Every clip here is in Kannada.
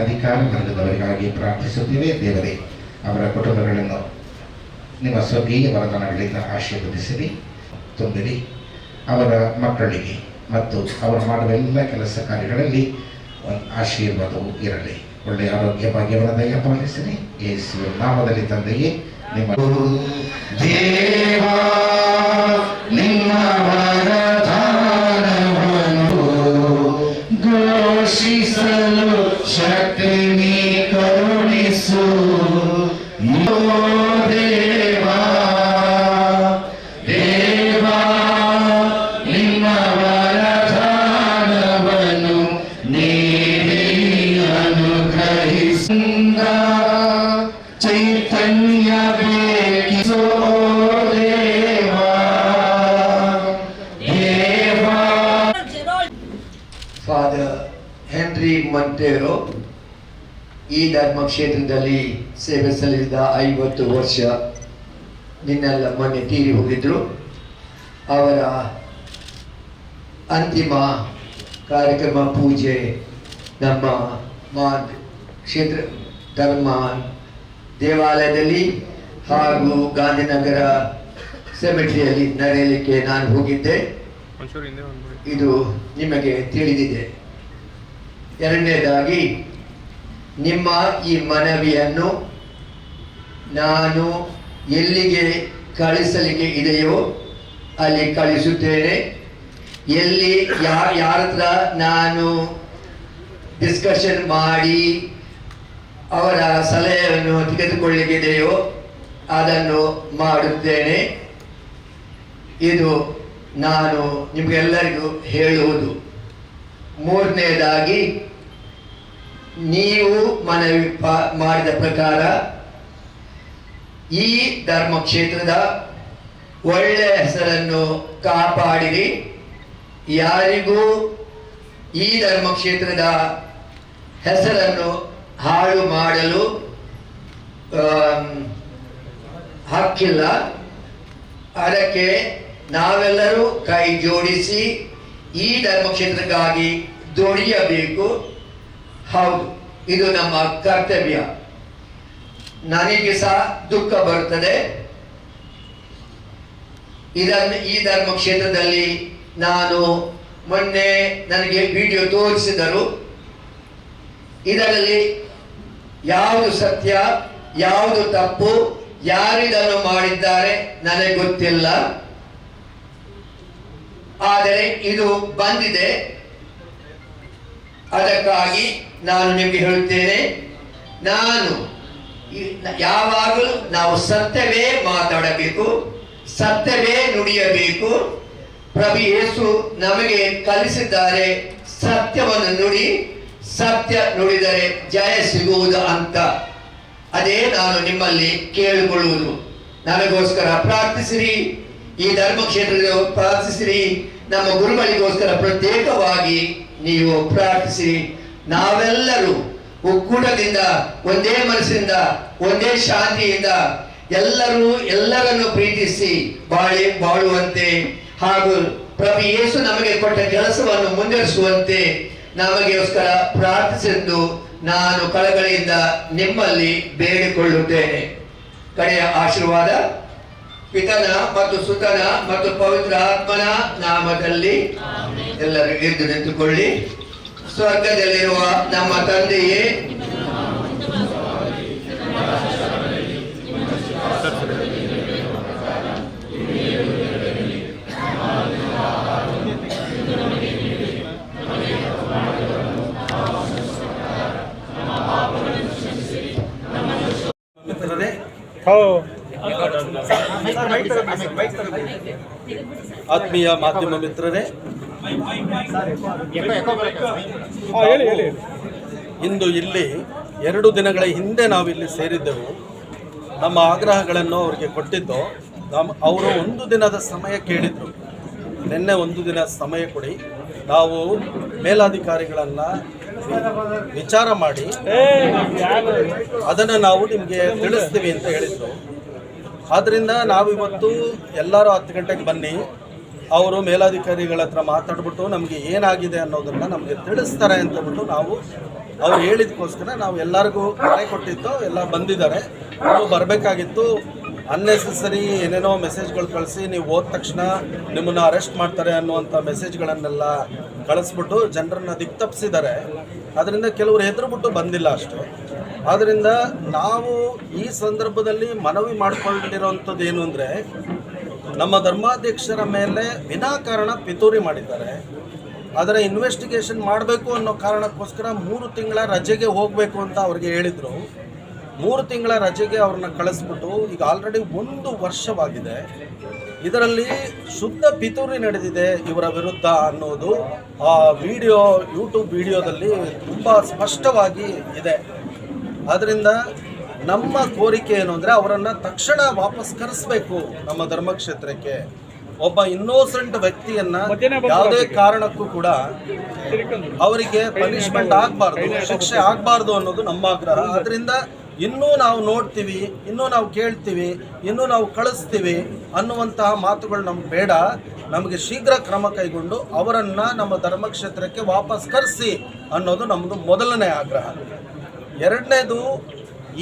ಅಧಿಕಾರ ವರ್ಗದವರಿಗಾಗಿ ಪ್ರಾರ್ಥಿಸುತ್ತೇವೆ ದೇವರೇ ಅವರ ಕುಟುಂಬಗಳನ್ನು ನಿಮ್ಮ ಸ್ವರ್ಗೀಯ ವರದಾನಗಳಿಂದ ಆಶೀರ್ವದಿಸಿರಿ ತುಂಬಿರಿ. ಅವರ ಮಕ್ಕಳಿಗೆ ಮತ್ತು ಅವರು ಮಾಡುವ ಎಲ್ಲ ಕೆಲಸ ಕಾರ್ಯಗಳಲ್ಲಿ ಒಂದು ಆಶೀರ್ವಾದವು ಇರಲಿ. ಒಳ್ಳೆಯ ಆರೋಗ್ಯ ಭಾಗ್ಯವನ್ನು ದಯ ಪಾಲಿಸಿರಿ ಯೇಸು ನಾಮದಲ್ಲಿ ತಂದೆಯೇ ನಿಮ್ಮ ಕ್ಷೇತ್ರದಲ್ಲಿ ಸೇವೆ ಸಲ್ಲಿಸಿದ ಐವತ್ತು ವರ್ಷ ನಿನ್ನೆಲ್ಲ ಮೊನ್ನೆ ತೀರಿ ಹೋಗಿದ್ರು. ಅವರ ಅಂತಿಮ ಕಾರ್ಯಕ್ರಮ ಪೂಜೆ ನಮ್ಮ ಮಾರ್ಗ ಕ್ಷೇತ್ರ ಧರ್ಮ ದೇವಾಲಯದಲ್ಲಿ ಹಾಗೂ ಗಾಂಧಿನಗರ ಸೆಮೆಟ್ರಿಯಲ್ಲಿ ನಡೆಯಲಿಕ್ಕೆ ನಾನು ಹೋಗಿದ್ದೆ. ಇದು ನಿಮಗೆ ತಿಳಿದಿದೆ. ಎರಡನೇದಾಗಿ ನಿಮ್ಮ ಈ ಮನವಿಯನ್ನು ನಾನು ಎಲ್ಲಿಗೆ ಕಳಿಸಲಿಕ್ಕೆ ಇದೆಯೋ ಅಲ್ಲಿ ಕಳಿಸುತ್ತೇನೆ. ಎಲ್ಲಿ ಯಾ, ಯಾರ ಹತ್ರ ನಾನು ಡಿಸ್ಕಷನ್ ಮಾಡಿ ಅವರ ಸಲಹೆಯನ್ನು ತೆಗೆದುಕೊಳ್ಳಲಿಕ್ಕಿದೆಯೋ ಅದನ್ನು ಮಾಡುತ್ತೇನೆ. ಇದು ನಾನು ನಿಮಗೆಲ್ಲರಿಗೂ ಹೇಳುವುದು. ಮೂರನೇದಾಗಿ ನೀವು ಮನವಿ ಮಾಡಿದ ಪ್ರಕಾರ ಈ ಧರ್ಮ ಕ್ಷೇತ್ರದ ಒಳ್ಳೆಯ ಹೆಸರನ್ನು ಕಾಪಾಡಿರಿ. ಯಾರಿಗೂ ಈ ಧರ್ಮ ಕ್ಷೇತ್ರದ ಹೆಸರನ್ನು ಹಾಳು ಮಾಡಲು ಹಕ್ಕಿಲ್ಲ. ಅದಕ್ಕೆ ನಾವೆಲ್ಲರೂ ಕೈ ಜೋಡಿಸಿ ಈ ಧರ್ಮಕ್ಷೇತ್ರಕ್ಕಾಗಿ ದುಡಿಯಬೇಕು. ಹೌದು, ಇದು ನಮ್ಮ ಕರ್ತವ್ಯ. ನನಗೆ ಸಹ ದುಃಖ ಬರುತ್ತದೆ. ಇದನ್ನು ಈ ಧರ್ಮ ಕ್ಷೇತ್ರದಲ್ಲಿ ನಾನು ಮೊನ್ನೆ ನನಗೆ ವಿಡಿಯೋ ತೋರಿಸಿದರು. ಇದರಲ್ಲಿ ಯಾವುದು ಸತ್ಯ, ಯಾವುದು ತಪ್ಪು, ಯಾರಿದನ್ನು ಮಾಡಿದ್ದಾರೆ ನನಗೆ ಗೊತ್ತಿಲ್ಲ. ಆದರೆ ಇದು ಬಂದಿದೆ. ಅದಕ್ಕಾಗಿ ನಾನು ನಿಮಗೆ ಹೇಳುತ್ತೇನೆ, ನಾನು ಯಾವಾಗಲೂ ನಾವು ಸತ್ಯವೇ ಮಾತಾಡಬೇಕು, ಸತ್ಯವೇ ನುಡಿಯಬೇಕು. ಪ್ರಭು ಯೇಸು ನಮಗೆ ಕಲಿಸಿದ್ದಾರೆ ಸತ್ಯವನ್ನು ನುಡಿ, ಸತ್ಯ ನುಡಿದರೆ ಜಯ ಸಿಗುವುದು ಅಂತ. ಅದೇ ನಾನು ನಿಮ್ಮಲ್ಲಿ ಕೇಳಿಕೊಳ್ಳುವುದು. ನನಗೋಸ್ಕರ ಪ್ರಾರ್ಥಿಸಿರಿ, ಈ ಧರ್ಮ ಕ್ಷೇತ್ರದ ಪ್ರಾರ್ಥಿಸಿರಿ. ನಮ್ಮ ಗುರುಗಳಿಗೋಸ್ಕರ ಪ್ರತ್ಯೇಕವಾಗಿ ನೀವು ಪ್ರಾರ್ಥಿಸಿ. ನಾವೆಲ್ಲರೂ ಒಕ್ಕೂಟದಿಂದ ಒಂದೇ ಮನಸ್ಸಿಂದ ಒಂದೇ ಶಾಂತಿಯಿಂದ ಎಲ್ಲರೂ ಎಲ್ಲರನ್ನು ಪ್ರೀತಿಸಿ ಬಾಳಿ, ಬಾಳುವಂತೆ ಹಾಗೂ ಪ್ರಭು ಯೇಸು ನಮಗೆ ಕೊಟ್ಟ ಕೆಲಸವನ್ನು ಮುಂದುವರಿಸುವಂತೆ ನಮಗೋಸ್ಕರ ಪ್ರಾರ್ಥಿಸಿದ್ದು ನಾನು ಕಳಗಳಿಂದ ನಿಮ್ಮಲ್ಲಿ ಬೇಡಿಕೊಳ್ಳುತ್ತೇನೆ. ಕಡೆಯ ಆಶೀರ್ವಾದ ಪಿತನ ಮತ್ತು ಸುತನ ಮತ್ತು ಪವಿತ್ರ ಆತ್ಮನ ನಾಮದಲ್ಲಿ ಎಲ್ಲರೂ ಎದ್ದು ನಿಂತುಕೊಳ್ಳಿ. ಸ್ವರ್ಗದಲ್ಲಿರುವ ನಮ್ಮ ತಂದೆಯೇ ಹೌ ಹೋ ಆತ್ಮೀಯ ಮಾಧ್ಯಮ ಮಿತ್ರರೇ, ಇಂದು ಇಲ್ಲಿ ಎರಡು ದಿನಗಳ ಹಿಂದೆ ನಾವಿಲ್ಲಿ ಸೇರಿದ್ದೆವು. ನಮ್ಮ ಆಗ್ರಹಗಳನ್ನು ಅವರಿಗೆ ಕೊಟ್ಟಿದ್ದು ನಮ್ಮ ಅವರು ಒಂದು ದಿನದ ಸಮಯ ಕೇಳಿದರು. ನಿನ್ನೆ ಒಂದು ದಿನ ಸಮಯ ಕೊಡಿ. ನಾವು ಮೇಲಾಧಿಕಾರಿಗಳನ್ನು ವಿಚಾರ ಮಾಡಿ, ಅದನ್ನು ನಾವು ನಿಮಗೆ ತಿಳಿಸ್ತೀವಿ ಅಂತ ಹೇಳಿದರು. ಆದ್ದರಿಂದ ನಾವಿವತ್ತು ಎಲ್ಲರೂ ಹತ್ತು ಗಂಟೆಗೆ ಬನ್ನಿ. ಅವರು ಮೇಲಾಧಿಕಾರಿಗಳ ಹತ್ರ ಮಾತಾಡ್ಬಿಟ್ಟು ನಮಗೆ ಏನಾಗಿದೆ ಅನ್ನೋದನ್ನು ನಮಗೆ ತಿಳಿಸ್ತಾರೆ ಅಂತಬಿಟ್ಟು ನಾವು ಅವ್ರು ಹೇಳಿದಕ್ಕೋಸ್ಕರ ನಾವು ಎಲ್ಲರಿಗೂ ಕರೆ ಕೊಟ್ಟಿತ್ತು ಎಲ್ಲ ಬಂದಿದ್ದಾರೆ. ಅವರು ಬರಬೇಕಾಗಿತ್ತು. ಅನ್ನೆಸೆಸರಿ ಏನೇನೋ ಮೆಸೇಜ್ಗಳು ಕಳಿಸಿ, ನೀವು ಹೋದ ತಕ್ಷಣ ನಿಮ್ಮನ್ನು ಅರೆಸ್ಟ್ ಮಾಡ್ತಾರೆ ಅನ್ನುವಂಥ ಮೆಸೇಜ್ಗಳನ್ನೆಲ್ಲ ಕಳಿಸ್ಬಿಟ್ಟು ಜನರನ್ನ ದಿಕ್ತಪ್ಪಿಸಿದ್ದಾರೆ ಅದರಿಂದ ಕೆಲವರು ಹೆದರ್ಬಿಟ್ಟು ಬಂದಿಲ್ಲ ಅಷ್ಟೇ. ಆದ್ದರಿಂದ ನಾವು ಈ ಸಂದರ್ಭದಲ್ಲಿ ಮನವಿ ಮಾಡಿಕೊಂಡಿರೋವಂಥದ್ದು ಏನು ಅಂದರೆ, ನಮ್ಮ ಧರ್ಮಾಧ್ಯಕ್ಷರ ಮೇಲೆ ವಿನಾಕಾರಣ ಪಿತೂರಿ ಮಾಡಿದ್ದಾರೆ. ಅದರ ಇನ್ವೆಸ್ಟಿಗೇಷನ್ ಮಾಡಬೇಕು ಅನ್ನೋ ಕಾರಣಕ್ಕೋಸ್ಕರ ಮೂರು ತಿಂಗಳ ರಜೆಗೆ ಹೋಗಬೇಕು ಅಂತ ಅವ್ರಿಗೆ ಹೇಳಿದರು. ಮೂರು ತಿಂಗಳ ರಜೆಗೆ ಅವ್ರನ್ನ ಕಳಿಸ್ಬಿಟ್ಟು ಈಗ ಆಲ್ರೆಡಿ ಒಂದು ವರ್ಷವಾಗಿದೆ. ಇದರಲ್ಲಿ ಶುದ್ಧ ಪಿತೂರಿ ನಡೆದಿದೆ ಇವರ ವಿರುದ್ಧ ಅನ್ನೋದು ಆ ವಿಡಿಯೋ ಯೂಟ್ಯೂಬ್ ವಿಡಿಯೋದಲ್ಲಿ ತುಂಬ ಸ್ಪಷ್ಟವಾಗಿ ಇದೆ. ಆದ್ದರಿಂದ ನಮ್ಮ ಕೋರಿಕೆ ಏನು ಅಂದರೆ ಅವರನ್ನು ತಕ್ಷಣ ವಾಪಸ್ ಕರೆಸಬೇಕು ನಮ್ಮ ಧರ್ಮಕ್ಷೇತ್ರಕ್ಕೆ. ಒಬ್ಬ ಇನ್ನೋಸೆಂಟ್ ವ್ಯಕ್ತಿಯನ್ನ ಯಾವುದೇ ಕಾರಣಕ್ಕೂ ಕೂಡ ಅವರಿಗೆ ಪನಿಷ್ಮೆಂಟ್ ಆಗಬಾರ್ದು. ಶಿಕ್ಷೆ ಆಗಬಾರ್ದು ಅನ್ನೋದು ನಮ್ಮ ಆಗ್ರಹ. ಅದರಿಂದ ಇನ್ನೂ ನಾವು ನೋಡ್ತೀವಿ ಇನ್ನೂ ನಾವು ಕೇಳ್ತೀವಿ ಇನ್ನೂ ನಾವು ಕಳಿಸ್ತೀವಿ ಅನ್ನುವಂತಹ ಮಾತುಗಳು ನಮ್ಗೆ ಬೇಡ. ನಮಗೆ ಶೀಘ್ರ ಕ್ರಮ ಕೈಗೊಂಡು ಅವರನ್ನು ನಮ್ಮ ಧರ್ಮಕ್ಷೇತ್ರಕ್ಕೆ ವಾಪಸ್ ಕರೆಸಿ ಅನ್ನೋದು ನಮ್ಮದು ಮೊದಲನೇ ಆಗ್ರಹ. ಎರಡನೇದು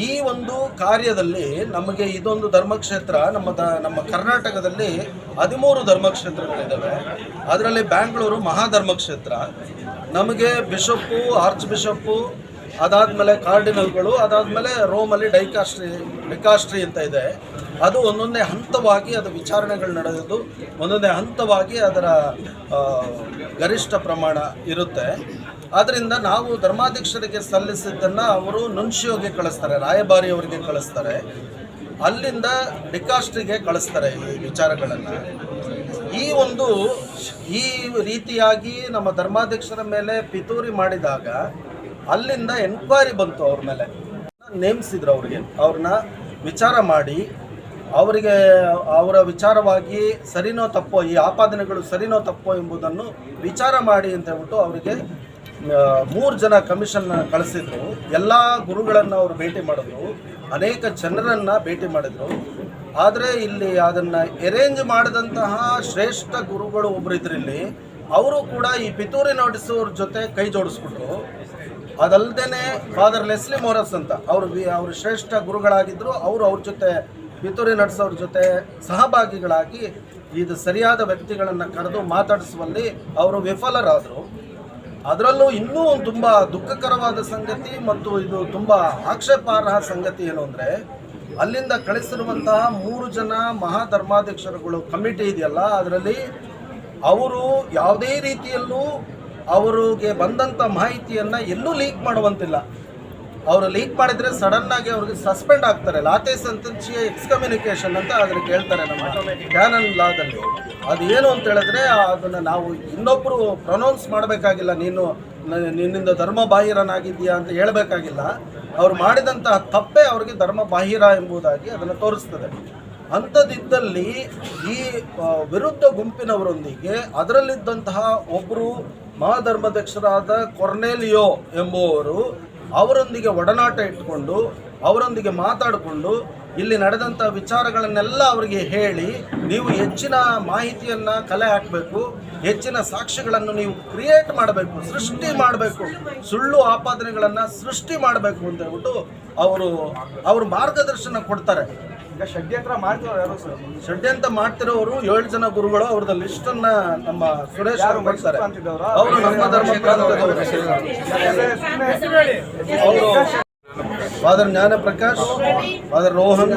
ಈ ಒಂದು ಕಾರ್ಯದಲ್ಲಿ ನಮಗೆ ಇದೊಂದು ಧರ್ಮಕ್ಷೇತ್ರ, ನಮ್ಮ ದ, ನಮ್ಮ ಕರ್ನಾಟಕದಲ್ಲಿ ಹದಿಮೂರು ಧರ್ಮಕ್ಷೇತ್ರಗಳಿದ್ದಾವೆ ಅದರಲ್ಲಿ ಬ್ಯಾಂಗ್ಳೂರು ಮಹಾಧರ್ಮಕ್ಷೇತ್ರ, ನಮಗೆ ಬಿಷಪ್ಪು ಆರ್ಚ್ ಬಿಷಪ್ಪು ಅದಾದಮೇಲೆ ಕಾರ್ಡಿನಲ್ಗಳು, ಅದಾದಮೇಲೆ ರೋಮಲ್ಲಿ ಡೈಕಾಸ್ಟ್ರಿ ಡಿಕಾಸ್ಟ್ರಿ ಅಂತ ಇದೆ. ಅದು ಒಂದೊಂದೇ ಹಂತವಾಗಿ ಅದು ವಿಚಾರಣೆಗಳು ನಡೆಯೋದು ಒಂದೊಂದೇ ಹಂತವಾಗಿ ಅದರ ಗರಿಷ್ಠ ಪ್ರಮಾಣ ಇರುತ್ತೆ. ಆದ್ದರಿಂದ ನಾವು ಧರ್ಮಾಧ್ಯಕ್ಷರಿಗೆ ಸಲ್ಲಿಸಿದ್ದನ್ನು ಅವರು ನುನ್ಶಿಯೋಗೆ ಕಳಿಸ್ತಾರೆ, ರಾಯಭಾರಿಯವರಿಗೆ ಕಳಿಸ್ತಾರೆ. ಅಲ್ಲಿಂದ ಡಿಕಾಸ್ಟ್ರಿಗೆ ಕಳಿಸ್ತಾರೆ ಈ ವಿಚಾರಗಳನ್ನು. ಈ ಒಂದು ಈ ರೀತಿಯಾಗಿ ನಮ್ಮ ಧರ್ಮಾಧ್ಯಕ್ಷರ ಮೇಲೆ ಪಿತೂರಿ ಮಾಡಿದಾಗ ಅಲ್ಲಿಂದ ಎನ್ಕ್ವೈರಿ ಬಂತು ಅವ್ರ ಮೇಲೆ. ನೇಮಿಸಿದ್ರು ಅವ್ರಿಗೆ, ಅವ್ರನ್ನ ವಿಚಾರ ಮಾಡಿ, ಅವರಿಗೆ ಅವರ ವಿಚಾರವಾಗಿ ಸರಿನೋ ತಪ್ಪೋ, ಈ ಆಪಾದನೆಗಳು ಸರಿನೋ ತಪ್ಪೋ ಎಂಬುದನ್ನು ವಿಚಾರ ಮಾಡಿ ಅಂತ ಹೇಳ್ಬಿಟ್ಟು ಅವರಿಗೆ ಮೂರು ಜನ ಕಮಿಷನ್ ಕಳಿಸಿದ್ರು. ಎಲ್ಲ ಗುರುಗಳನ್ನು ಅವರು ಭೇಟಿ ಮಾಡಿದ್ರು. ಅನೇಕ ಜನರನ್ನು ಭೇಟಿ ಮಾಡಿದರು. ಆದರೆ ಇಲ್ಲಿ ಅದನ್ನು ಎರೇಂಜ್ ಮಾಡಿದಂತಹ ಶ್ರೇಷ್ಠ ಗುರುಗಳು ಒಬ್ಬರು ಇದ್ರು ಅವರು ಕೂಡ ಈ ಪಿತೂರಿ ನೋಟಿಸೋರ ಜೊತೆ ಕೈ ಜೋಡಿಸ್ಬಿಟ್ರು. ಅದಲ್ಲದೆ ಫಾದರ್ ಲೆಸ್ಲಿ ಮೋರಸ್ ಅಂತ. ಅವರು ಅವರು ಶ್ರೇಷ್ಠ ಗುರುಗಳಾಗಿದ್ದರು ಅವರು ಅವ್ರ ಜೊತೆ ಪಿತೂರಿ ನಡೆಸೋರ ಜೊತೆ ಸಹಭಾಗಿಗಳಾಗಿ ಇದು ಸರಿಯಾದ ವ್ಯಕ್ತಿಗಳನ್ನು ಕರೆದು ಮಾತಾಡಿಸುವಲ್ಲಿ ಅವರು ವಿಫಲರಾದರು. ಅದರಲ್ಲೂ ಇನ್ನೂ ತುಂಬ ದುಃಖಕರವಾದ ಸಂಗತಿ ಮತ್ತು ಇದು ತುಂಬ ಆಕ್ಷೇಪಾರ್ಹ ಸಂಗತಿ ಏನು ಅಂದರೆ, ಅಲ್ಲಿಂದ ಕಳಿಸಿರುವಂತಹ ಮೂರು ಜನ ಮಹಾಧರ್ಮಾಧ್ಯಕ್ಷರುಗಳು ಕಮಿಟಿ ಇದೆಯಲ್ಲ, ಅದರಲ್ಲಿ ಅವರು ಯಾವುದೇ ರೀತಿಯಲ್ಲೂ ಅವರಿಗೆ ಬಂದಂಥ ಮಾಹಿತಿಯನ್ನು ಎಲ್ಲೂ ಲೀಕ್ ಮಾಡುವಂತಿಲ್ಲ. ಅವರು ಲೀಕ್ ಮಾಡಿದರೆ ಸಡನ್ ಆಗಿ ಅವ್ರಿಗೆ ಸಸ್ಪೆಂಡ್ ಆಗ್ತಾರೆ. ಲಾತೆ ಎಕ್ಸ್ ಎಕ್ಸ್ಕಮ್ಯುನಿಕೇಶನ್ ಅಂತ ಅದನ್ನು ಕೇಳ್ತಾರೆ ನಮ್ಮ ಕ್ಯಾನನ್ ಲಾದಲ್ಲಿ ಅದು ಏನು ಅಂತ ಹೇಳಿದ್ರೆ, ಅದನ್ನು ನಾವು ಇನ್ನೊಬ್ಬರು ಪ್ರೊನೌನ್ಸ್ ಮಾಡಬೇಕಾಗಿಲ್ಲ. ನೀನು ನಿನ್ನಿಂದ ಧರ್ಮ ಬಾಹಿರನಾಗಿದ್ದೀಯಾ ಅಂತ ಹೇಳಬೇಕಾಗಿಲ್ಲ. ಅವ್ರು ಮಾಡಿದಂತಹ ತಪ್ಪೇ ಅವರಿಗೆ ಧರ್ಮ ಬಾಹಿರ ಎಂಬುದಾಗಿ ಅದನ್ನು ತೋರಿಸ್ತದೆ. ಅಂಥದ್ದಿದ್ದಲ್ಲಿ ಈ ವಿರುದ್ಧ ಗುಂಪಿನವರೊಂದಿಗೆ ಅದರಲ್ಲಿದ್ದಂತಹ ಒಬ್ಬರು ಮಹಾಧರ್ಮಾಧ್ಯಕ್ಷರಾದ ಕೊರ್ನೆಲಿಯೋ ಎಂಬುವವರು ಅವರೊಂದಿಗೆ ಒಡನಾಟ ಇಟ್ಕೊಂಡು ಅವರೊಂದಿಗೆ ಮಾತಾಡಿಕೊಂಡು ಇಲ್ಲಿ ನಡೆದಂಥ ವಿಚಾರಗಳನ್ನೆಲ್ಲ ಅವರಿಗೆ ಹೇಳಿ ನೀವು ಹೆಚ್ಚಿನ ಮಾಹಿತಿಯನ್ನು ಕಲೆ ಹಾಕಬೇಕು, ಹೆಚ್ಚಿನ ಸಾಕ್ಷಿಗಳನ್ನು ನೀವು ಕ್ರಿಯೇಟ್ ಮಾಡಬೇಕು, ಸೃಷ್ಟಿ ಮಾಡಬೇಕು, ಸುಳ್ಳು ಆಪಾದನೆಗಳನ್ನು ಸೃಷ್ಟಿ ಮಾಡಬೇಕು ಅಂತ ಹೇಳ್ಬಿಟ್ಟು ಅವರು ಅವರು ಮಾರ್ಗದರ್ಶನ ಕೊಡ್ತಾರೆ. ಈಗ ಷಡ್ಯಂತ್ರ ಮಾಡ್ತಿರೋ ಯಾರು ಸರ್? ಷಡ್ಯಂತ್ರ ಮಾಡ್ತಿರೋರು ಏಳು ಜನ ಗುರುಗಳು ಅವ್ರದ್ದು ಅನ್ನ ನಮ್ಮ ಸುರೇಶ್ ಅವರು ಬರ್ತಾರೆ ಅವರು ನಮ್ಮ ಧರ್ಮ ಫಾದರ್ ಅವರು father Jnanaprakash father Rohan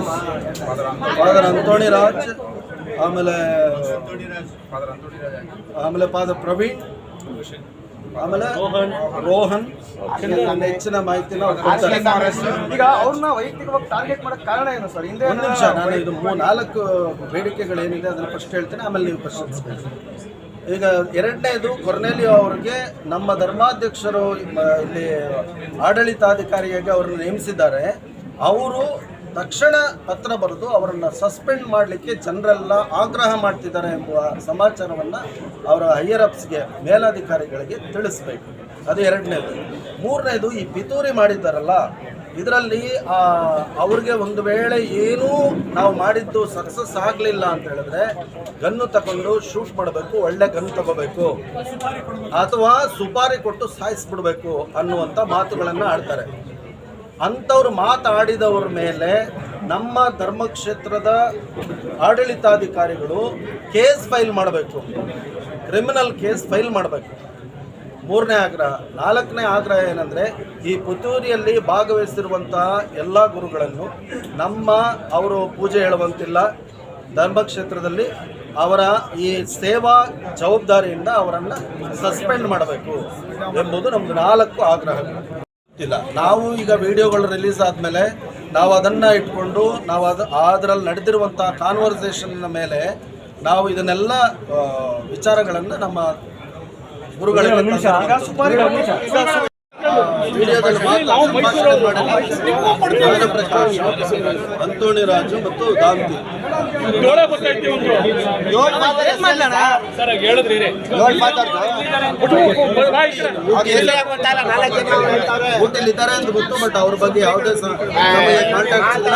father Anthony Raj ಆಮೇಲೆ ಆಮೇಲೆ ಫಾದರ್ ಪ್ರವೀಣ್ ಆಮೇಲೆ ರೋಹನ್. ನನ್ನ ಹೆಚ್ಚಿನ ಮಾಹಿತಿನ ಈಗ ಅವ್ರನ್ನ ವೈಯಕ್ತಿಕವಾಗಿ ಟಾರ್ಗೆಟ್ ಮಾಡಕ್ ಕಾರಣ ಏನು ಸರ್? ಹಿಂದೆ ಒಂದು ನಿಮಿಷ ನಾನು ಇದು ಮೂ ನಾಲ್ಕು ಬೇಡಿಕೆಗಳೇನಿದೆ ಅದನ್ನ ಫಸ್ಟ್ ಹೇಳ್ತೇನೆ ಆಮೇಲೆ ನೀವು ಪ್ರಶ್ನಿಸ್ಬೇಕು ಈಗ ಎರಡನೇದು ಕೊರ್ನೆಲಿಯೋ ಅವ್ರಿಗೆ ನಮ್ಮ ಧರ್ಮಾಧ್ಯಕ್ಷರು ಇಲ್ಲಿ ಆಡಳಿತಾಧಿಕಾರಿಯಾಗಿ ಅವ್ರನ್ನ ನೇಮಿಸಿದ್ದಾರೆ. ಅವರು ತಕ್ಷಣ ಪತ್ರ ಬರೆದು ಅವರನ್ನು ಸಸ್ಪೆಂಡ್ ಮಾಡಲಿಕ್ಕೆ ಜನರೆಲ್ಲ ಆಗ್ರಹ ಮಾಡ್ತಿದ್ದಾರೆ ಎಂಬುವ ಸಮಾಚಾರವನ್ನು ಅವರ ಹೈಯರ್ ಅಪ್ಸ್ಗೆ ಮೇಲಾಧಿಕಾರಿಗಳಿಗೆ ತಿಳಿಸ್ಬೇಕು. ಅದು ಎರಡನೇದು. ಮೂರನೇದು, ಈ ಪಿತೂರಿ ಮಾಡಿದ್ದಾರಲ್ಲ, ಇದರಲ್ಲಿ ಅವ್ರಿಗೆ ಒಂದು ವೇಳೆ ಏನೂ ನಾವು ಮಾಡಿದ್ದು ಸಕ್ಸಸ್ ಆಗಲಿಲ್ಲ ಅಂತ ಹೇಳಿದ್ರೆ ಗನ್ನು ತಗೊಂಡು ಶೂಟ್ ಮಾಡಬೇಕು, ಒಳ್ಳೆ ಗನ್ ತಗೋಬೇಕು. ಅಥವಾ ಸುಪಾರಿ ಕೊಟ್ಟು ಸಾಯಿಸ್ಬಿಡ್ಬೇಕು ಅನ್ನುವಂಥ ಮಾತುಗಳನ್ನು ಆಡ್ತಾರೆ. ಅಂಥವ್ರು ಮಾತಾಡಿದವ್ರ ಮೇಲೆ ನಮ್ಮ ಧರ್ಮಕ್ಷೇತ್ರದ ಆಡಳಿತಾಧಿಕಾರಿಗಳು ಕೇಸ್ ಫೈಲ್ ಮಾಡಬೇಕು. ಕ್ರಿಮಿನಲ್ ಕೇಸ್ ಫೈಲ್ ಮಾಡಬೇಕು. ಮೂರನೇ ಆಗ್ರಹ. ನಾಲ್ಕನೇ ಆಗ್ರಹ ಏನಂದರೆ, ಈ ಪುತ್ತೂರಿಯಲ್ಲಿ ಭಾಗವಹಿಸಿರುವಂತಹ ಎಲ್ಲ ಗುರುಗಳನ್ನು ನಮ್ಮ ಅವರು ಪೂಜೆ ಹೇಳುವಂತಿಲ್ಲ. ಧರ್ಮಕ್ಷೇತ್ರದಲ್ಲಿ ಅವರ ಈ ಸೇವಾ ಜವಾಬ್ದಾರಿಯಿಂದ ಅವರನ್ನು ಸಸ್ಪೆಂಡ್ ಮಾಡಬೇಕು ಎಂಬುದು ನಮ್ಮದು ನಾಲ್ಕು ಆಗ್ರಹಗಳು. ಇಲ್ಲ. ನಾವು ಈಗ ವಿಡಿಯೋಗಳು ರಿಲೀಸ್ ಆದಮೇಲೆ ನಾವು ಅದನ್ನು ಇಟ್ಕೊಂಡು ನಾವು ಅದು ಅದರಲ್ಲಿ ನಡೆದಿರುವಂಥ ಕಾನ್ವರ್ಸೇಷನ್ನ ಮೇಲೆ ನಾವು ಇದನ್ನೆಲ್ಲ ವಿಚಾರಗಳನ್ನು ನಮ್ಮ ಗುರುಗಳಿಗೆ ವಿಡಿಯೋದಲ್ಲಿ ಅಂತೋಣಿ ರಾಜು ಮತ್ತು ದಾಂತಿ. ಸರ್ ಹೇಳಿದ್ರಿ ರೀ. ಊಟಿಲಿ ಇದ್ದಾರೆ. ಅಂತ ಗೊತ್ತು ಬಟ್ ಅವ್ರ ಬಗ್ಗೆ ಯಾವುದೇ ಕಾಂಟ್ಯಾಕ್ಟ್ ಇಲ್ಲ.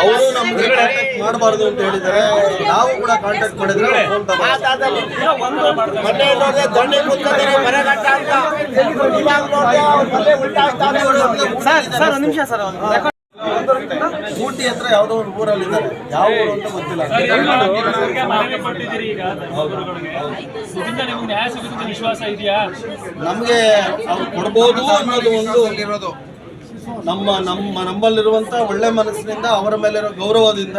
ಅವರು ನಮ್ಗೆ ಕಾಂಟ್ಯಾಕ್ಟ್ ಮಾಡಬಾರ್ದು ಅಂತ ಹೇಳಿದ್ದಾರೆ. ನಾವು ಕೂಡ ಕಾಂಟ್ಯಾಕ್ಟ್ ಮಾಡಿದ್ರೆ ಸರ್ ಸರ್ ಒಂದು ನಿಮಿಷ ಸರ್ ಒಂದು ಊಟಿ ಹತ್ರ ಯಾವುದೋ ಒಂದು ಊರಲ್ಲಿ ಇದ್ದಾರೆ. ಯಾವ ಊರು ಅಂತ ಗೊತ್ತಿಲ್ಲ. ವಿಶ್ವಾಸ ಇದೆಯಾ ನಮಗೆ ಅವ್ರು ಕೊಡ್ಬೋದು ಅನ್ನೋದು ಒಂದು ನಮ್ಮ ನಮ್ಮ ನಮ್ಮಲ್ಲಿರುವಂಥ ಒಳ್ಳೆ ಮನಸ್ಸಿನಿಂದ ಅವರ ಮೇಲಿರೋ ಗೌರವದಿಂದ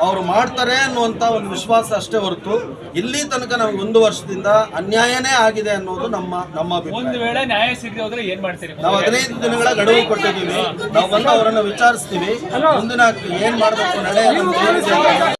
ಅವರು ಮಾಡ್ತಾರೆ ಅನ್ನುವಂಥ ಒಂದು ವಿಶ್ವಾಸ ಅಷ್ಟೇ ಹೊರತು ಇಲ್ಲಿ ತನಕ ನಮ್ಗೆ ಒಂದು ವರ್ಷದಿಂದ ಅನ್ಯಾಯನೇ ಆಗಿದೆ ಅನ್ನೋದು ನಮ್ಮ ನಮ್ಮ ಒಂದು ವೇಳೆ ನ್ಯಾಯ ಸಿಗದೆ ಹೋದ್ರೆ ಏನ್ ಮಾಡ್ತೀರಿ? ನಾವು ಹದಿನೈದು ದಿನಗಳ ಗಡುವು ಕೊಟ್ಟಿದ್ದೀವಿ. ನಾವು ಬಂದು ಅವರನ್ನು ವಿಚಾರಿಸ್ತೀವಿ. ಮುಂದಿನ ಏನ್ ಮಾಡಬೇಕು ನಡೆ ಅನ್ನೋದು ಏನಿದೆ ಅಂತ